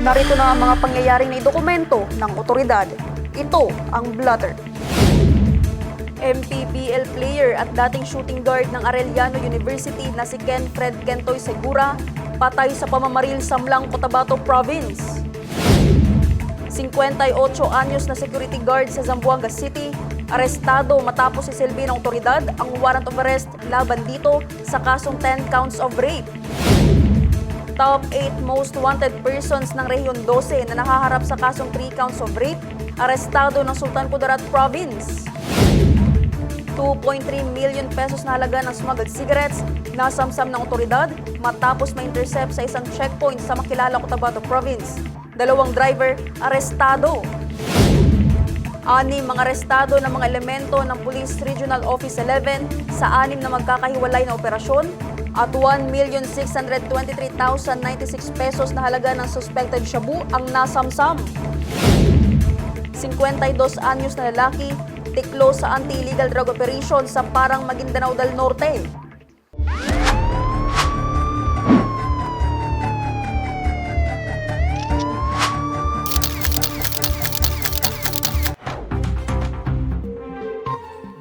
Narito na ang mga pangyayaring na dokumento ng otoridad. Ito ang blotter. MPBL player at dating shooting guard ng Arellano University na si Ken Fred Kentoy Segura patay sa pamamaril sa Mlang, Cotabato Province. 58 anyos na security guard sa Zamboanga City, arestado matapos isilbi ng otoridad ang warrant of arrest laban dito sa kasong 10 counts of rape. Top 8 most wanted persons ng Rehiyon 12 na nakaharap sa kasong 3 counts of rape, arestado ng Sultan Kudarat Province. 2.3 million pesos na halaga ng smuggled cigarettes nasamsam ng otoridad matapos ma-intercept sa isang checkpoint sa Makilala, Cotabato Province. Dalawang driver arestado. Anim mga arestado ng mga elemento ng Police Regional Office 11 sa anim na magkakahiwalay na operasyon at 1,623,096 pesos na halaga ng suspected shabu ang nasamsam. 52 anyos na lalaki, tiklo sa anti-illegal drug operation sa Parang Maguindanao del Norte.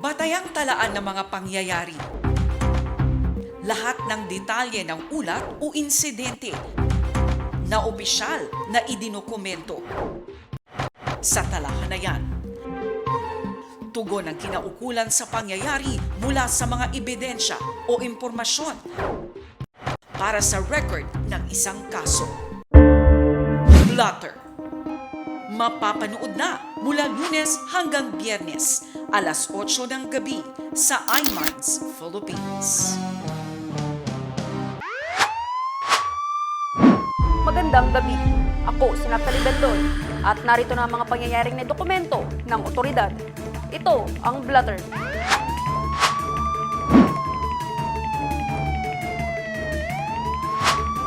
Batayang talaan ng mga pangyayari. Lahat ng detalye ng ulat o insidente na opisyal na idinukomento. Sa talahan yan, tugon ang kinaukulan sa pangyayari mula sa mga ebidensya o impormasyon para sa record ng isang kaso. Blotter mapapanood na mula lunes hanggang biyernes, alas 8 ng gabi sa iMinds Philippines. Magandang gabi. Ako si Natalie Bendoy at narito na ang mga pangyayaring na dokumento ng otoridad. Ito ang Blotter.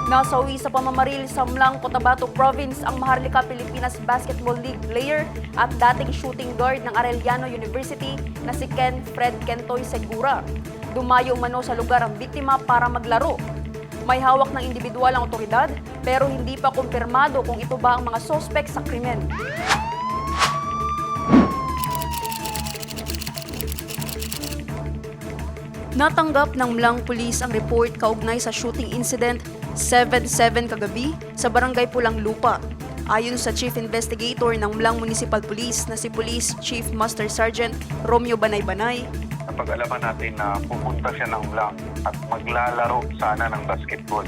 Nasawi sa pamamaril sa Mlang, Cotabato Province ang Maharlika Pilipinas Basketball League player at dating shooting guard ng Arellano University na si Ken Fred Kentoy Segura. Dumayo umano sa lugar ang biktima para maglaro. May hawak ng individual ang otoridad pero hindi pa kumpirmado kung ito ba ang mga sospek sa krimen. Natanggap ng Mlang Police ang report kaugnay sa shooting incident 7-7 kagabi sa Barangay Pulang Lupa. Ayon sa Chief Investigator ng Mlang Municipal Police na si Police Chief Master Sergeant Romeo Banay-Banay, napag-alaman natin na pupunta siya ng Blanc at maglalaro sana ng basketball.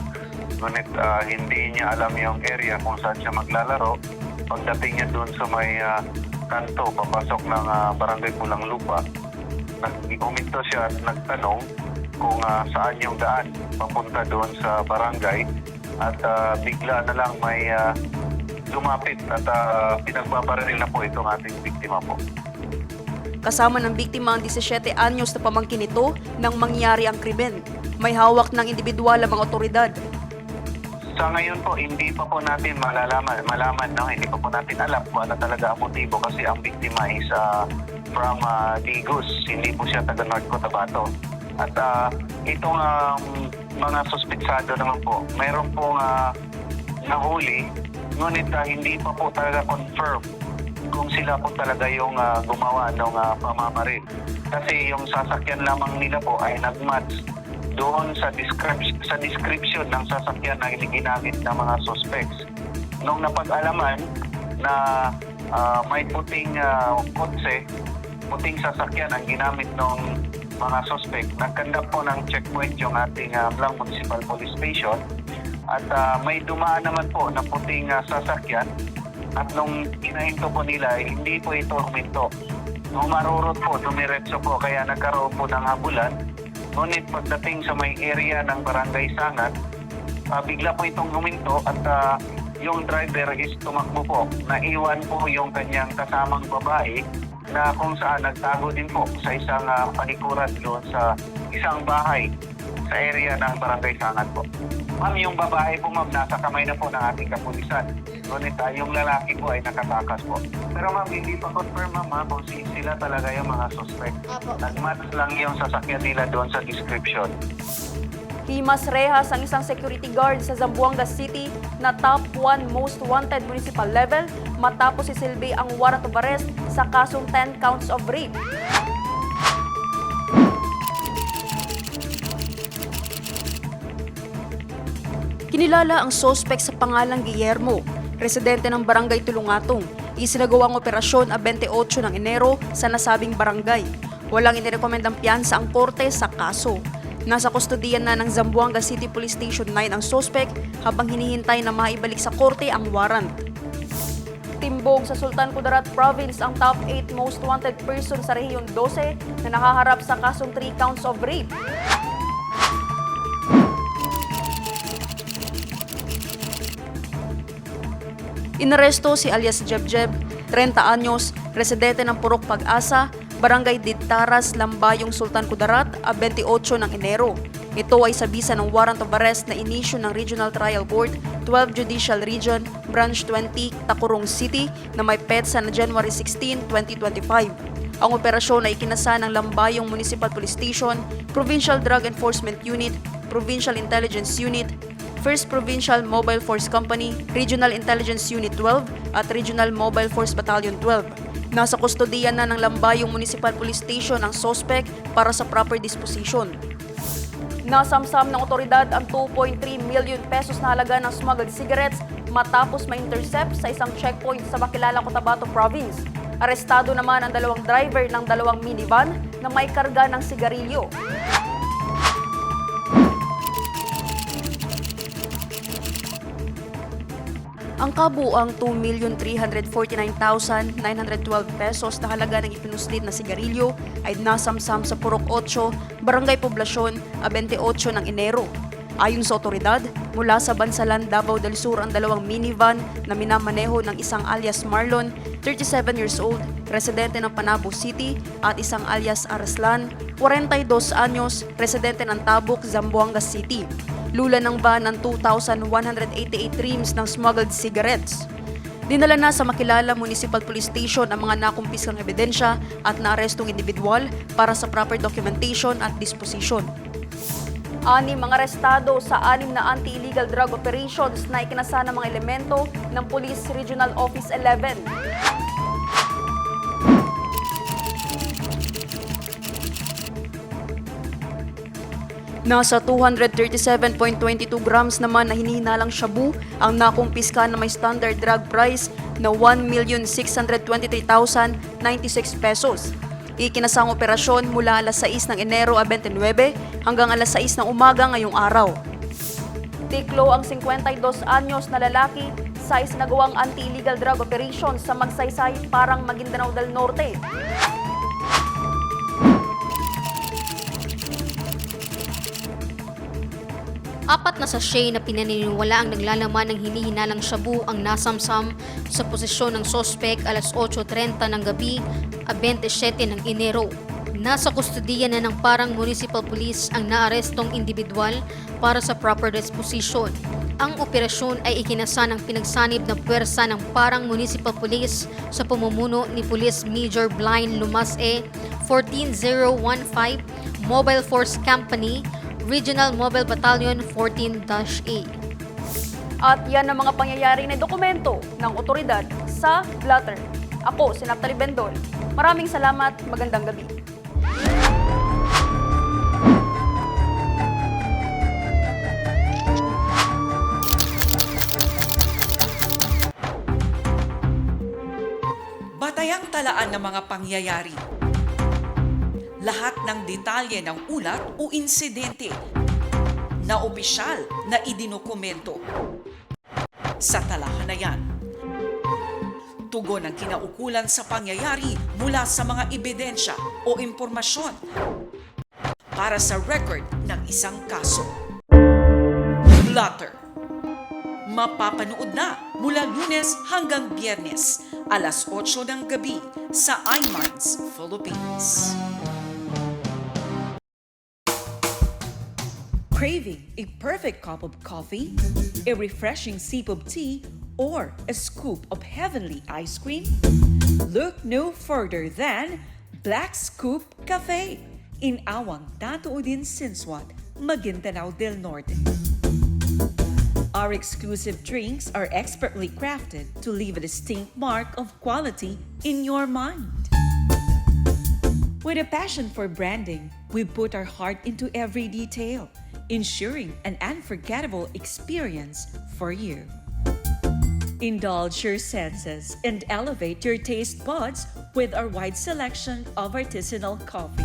Ngunit ah, hindi niya alam yung area kung saan siya maglalaro. Pagdating niya doon sa may ah, kanto, papasok ng ah, barangay Pulang Lupa, nag-uminto siya at nagtanong kung ah, saan yung daan papunta doon sa barangay at ah, bigla na lang may ah, lumapit at uh, pinagbabaril na po itong ating biktima po. Kasama ng biktima ang 17 anyos na pamangkin nito nang mangyari ang krimen. May hawak ng individual ang mga otoridad. Sa ngayon po, hindi pa po natin malalaman, malaman, no? hindi pa po natin alam kung ano talaga ang motibo kasi ang biktima is ah, from uh, Digos, hindi po siya taga North Cotabato. At ah, itong um, mga suspitsado naman po, mayroon pong uh, nahuli, ngunit ah, hindi pa po talaga confirm kung sila po talaga yung ah, gumawa ng uh, pamamaril. Kasi yung sasakyan lamang nila po ay nagmatch doon sa description, sa description ng sasakyan na ginamit ng mga suspects. Nung napag-alaman na ah, may puting uh, kotse, puting sasakyan ang ginamit ng mga suspect, nagkandak po ng checkpoint yung ating uh, Blang Municipal Police Station at ah, may dumaan naman po na puting ah, sasakyan at nung kinahinto po nila, eh, hindi po ito huminto. Nung marurot po, dumiretso po, kaya nagkaroon po ng habulan. Ngunit pagdating sa may area ng Barangay Sangat, ah, bigla po itong huminto at ah, yung driver is tumakbo po. Naiwan po yung kanyang kasamang babae na kung saan nagtago din po sa isang ah, panikuran doon sa isang bahay sa area ng Barangay Sangat po. Ma'am, yung babae po ma'am, nasa kamay na po ng ating kapulisan. Ngunit ah, yung lalaki po ay nakatakas po. Pero ma'am, hindi pa confirm ma'am ha, kung si- sila talaga yung mga suspect. Nagmatch lang yung sasakyan nila doon sa description. Himas rehas ang isang security guard sa Zamboanga City na top 1 most wanted municipal level matapos isilbi ang warrant of arrest sa kasong 10 counts of rape. Kinilala ang sospek sa pangalang Guillermo, residente ng barangay Tulungatong. Isinagawang operasyon a 28 ng Enero sa nasabing barangay. Walang inirekomendang piyansa ang korte sa kaso. Nasa kustodiyan na ng Zamboanga City Police Station 9 ang sospek habang hinihintay na maibalik sa korte ang warrant. Timbog sa Sultan Kudarat Province ang top 8 most wanted person sa Rehiyon 12 na nakaharap sa kasong 3 counts of rape. Inaresto si alias Jebjeb, 30 anyos, residente ng Purok Pag-asa, Barangay Ditaras, Lambayong, Sultan Kudarat, a 28 ng Enero. Ito ay sa bisa ng warrant of arrest na inisyu ng Regional Trial Court, 12 Judicial Region, Branch 20, Takurong City na may petsa na January 16, 2025. Ang operasyon ay kinasa ng Lambayong Municipal Police Station, Provincial Drug Enforcement Unit, Provincial Intelligence Unit, First Provincial Mobile Force Company, Regional Intelligence Unit 12 at Regional Mobile Force Battalion 12. Nasa kustodiyan na ng Lambayong Municipal Police Station ang sospek para sa proper disposition. Nasamsam ng otoridad ang 2.3 million pesos na halaga ng smuggled cigarettes matapos ma-intercept sa isang checkpoint sa Bacalala, Cotabato Province. Arestado naman ang dalawang driver ng dalawang minivan na may karga ng sigarilyo. Ang kabuang 2,349,912 pesos na halaga ng ipinuslit na sigarilyo ay nasamsam sa Purok 8, Barangay Poblasyon, a 28 ng Enero. Ayon sa otoridad, mula sa Bansalan, Davao del Sur ang dalawang minivan na minamaneho ng isang alias Marlon, 37 years old, residente ng Panabo City, at isang alias Areslan, 42 anyos, residente ng Tabuk, Zamboanga City. Lula ng van ng 2,188 reams ng smuggled cigarettes. Dinala na sa Makilala Municipal Police Station ang mga nakumpiskang ebidensya at naarestong individual para sa proper documentation at disposition. Anim mga arestado sa anim na anti-illegal drug operations na ikinasa ng mga elemento ng Police Regional Office 11. Nasa 237.22 grams naman na hinihinalang shabu ang nakumpiska na may standard drug price na 1,623,096 pesos. Ikinasang operasyon mula alas 6 ng Enero a 29 hanggang alas 6 ng umaga ngayong araw. Tiklo ang 52 anyos na lalaki sa isinagawang anti-illegal drug operation sa Magsaysay, Parang Maguindanao del Norte. Apat na sachet na pinaniniwala ang naglalaman ng hinihinalang shabu ang nasamsam sa posisyon ng sospek alas 8.30 ng gabi a 27 ng Enero. Nasa kustodiya na ng parang municipal police ang naarestong individual para sa proper disposition. Ang operasyon ay ikinasa ng pinagsanib ng puwersa ng parang municipal police sa pamumuno ni Police Major Blind Lumas E 14015 Mobile Force Company Regional Mobile Battalion 14-A. At yan ang mga pangyayari na dokumento ng otoridad sa Blatter. Ako, si Naptali Bendol. Maraming salamat, magandang gabi. Batayang talaan ng mga pangyayari. Lahat ng detalye ng ulat o insidente na opisyal na idinokumento. Sa talahan na yan, tugon ang kinaukulan sa pangyayari mula sa mga ebidensya o impormasyon para sa record ng isang kaso. Blotter mapapanood na mula lunes hanggang biyernes, alas 8 ng gabi sa iMinds Philippines. Craving a perfect cup of coffee, a refreshing sip of tea, or a scoop of heavenly ice cream? Look no further than Black Scoop Cafe in Awang Tatuodin Sinswat, Maguindanao del Norte. Our exclusive drinks are expertly crafted to leave a distinct mark of quality in your mind. With a passion for branding, we put our heart into every detail, ensuring an unforgettable experience for you. Indulge your senses and elevate your taste buds with our wide selection of artisanal coffee,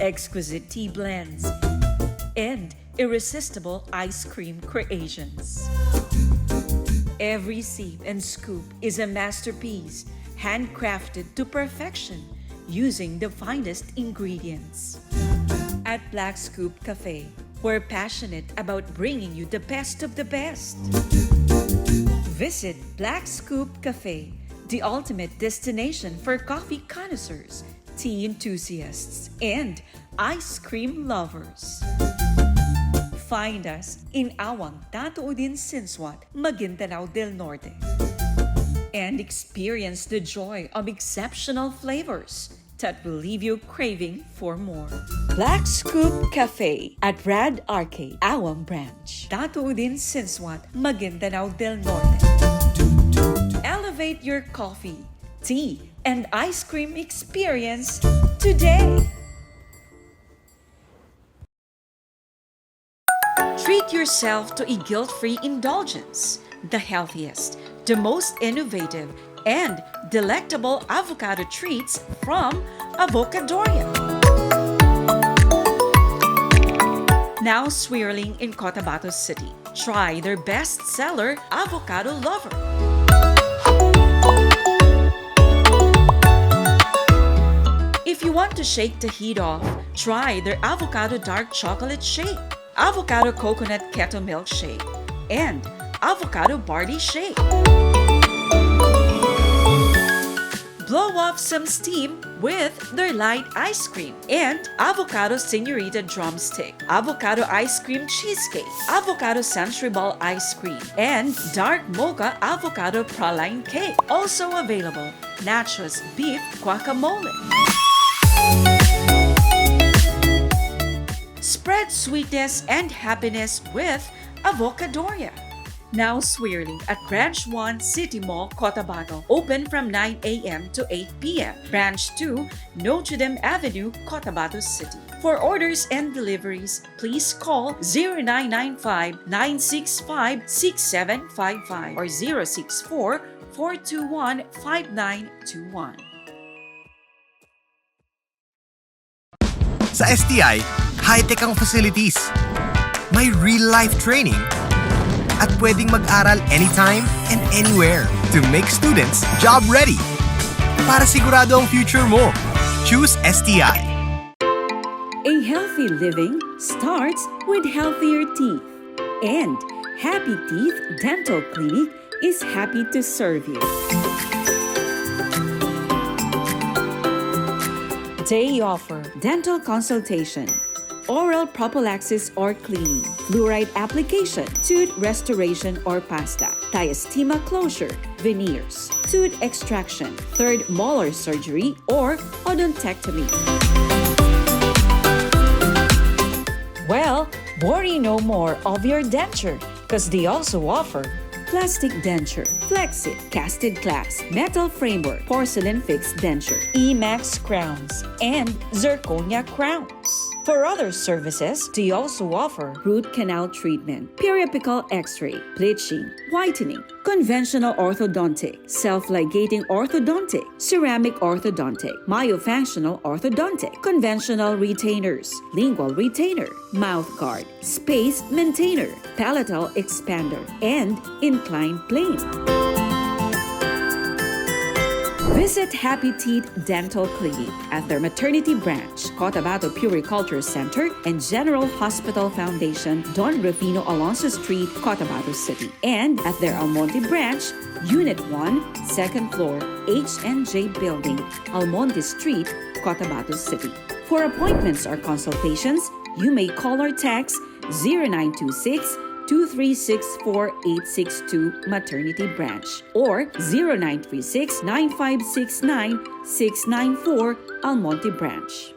exquisite tea blends, and irresistible ice cream creations. Every sip and scoop is a masterpiece, handcrafted to perfection using the finest ingredients. At Black Scoop Cafe, we're passionate about bringing you the best of the best. Visit Black Scoop Cafe, the ultimate destination for coffee connoisseurs, tea enthusiasts, and ice cream lovers. Find us in Awang Tatuodin Sinswat, Maguindanao del Norte. And experience the joy of exceptional flavors that will leave you craving for more. Black Scoop Cafe at Rad Arcade, Awang Branch. Tatuodin Sinswat, Maguindanao del Norte. Elevate your coffee, tea, and ice cream experience today. Treat yourself to a guilt free indulgence, the healthiest, the most innovative, and delectable avocado treats from Avocadoria. Now swirling in Cotabato City. Try their best seller, Avocado Lover. If you want to shake the heat off, try their avocado dark chocolate shake, avocado coconut keto milkshake, and avocado barley shake. Blow off some steam with their light ice cream and avocado senorita drumstick, avocado ice cream cheesecake, avocado century ball ice cream, and dark mocha avocado praline cake. Also available, nachos beef guacamole. Spread sweetness and happiness with Avocadoria. Now swirling at Branch 1 City Mall, Cotabato. Open from 9 a.m. to 8 p.m. Branch 2, Notre Dame Avenue, Cotabato City. For orders and deliveries, please call 0995-965-6755 or 064-421-5921. Sa STI, high-tech ang facilities. May real-life training at pwedeng mag-aral anytime and anywhere to make students job-ready. Para sigurado ang future mo, choose STI. A healthy living starts with healthier teeth. And Happy Teeth Dental Clinic is happy to serve you. They offer dental consultation, oral prophylaxis or cleaning, fluoride application, tooth restoration or pasta, diastema closure, veneers, tooth extraction, third molar surgery or odontectomy. Well, worry no more of your denture because they also offer plastic denture, Flexit, casted glass, metal framework, porcelain fixed denture, Emax crowns, and zirconia crowns. For other services, they also offer root canal treatment, periapical x-ray, bleaching, whitening, conventional orthodontic, self-ligating orthodontic, ceramic orthodontic, myofunctional orthodontic, conventional retainers, lingual retainer, mouth guard, space maintainer, palatal expander, and inclined plane. Visit Happy Teeth Dental Clinic at their maternity branch, Cotabato Puriculture Center, and General Hospital Foundation, Don Rufino Alonso Street, Cotabato City, and at their Almonte branch, Unit 1, second floor, H&J Building, Almonte Street, Cotabato City. For appointments or consultations, you may call or text 0926 2364862 Maternity Branch or 0936 9569 694 Almonte Branch.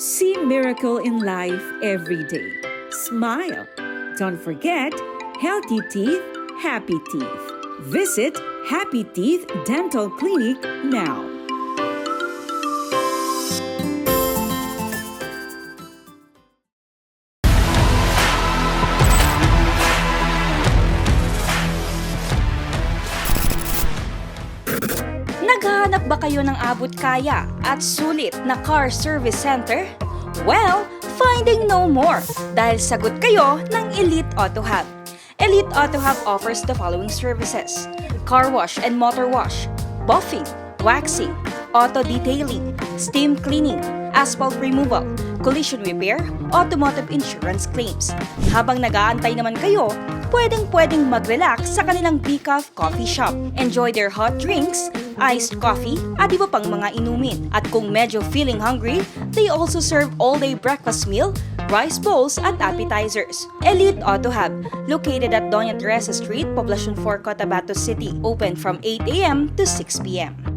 See miracle in life every day. Smile. Don't forget, healthy teeth, happy teeth. Visit Happy Teeth Dental Clinic now. Kayo ng abot kaya at sulit na car service center? Well, finding no more dahil sagot kayo ng Elite Auto Hub. Elite Auto Hub offers the following services. Car wash and motor wash, buffing, waxing, auto detailing, steam cleaning, asphalt removal, collision repair, automotive insurance claims. Habang nag-aantay naman kayo, pwedeng-pwedeng mag-relax sa kanilang Beecaf Coffee Shop. Enjoy their hot drinks, iced coffee, at iba pang mga inumin. At kung medyo feeling hungry, they also serve all-day breakfast meal, rice bowls, at appetizers. Elite Auto Hub, located at Doña Teresa Street, Poblacion 4, Cotabato City. Open from 8 a.m. to 6 p.m.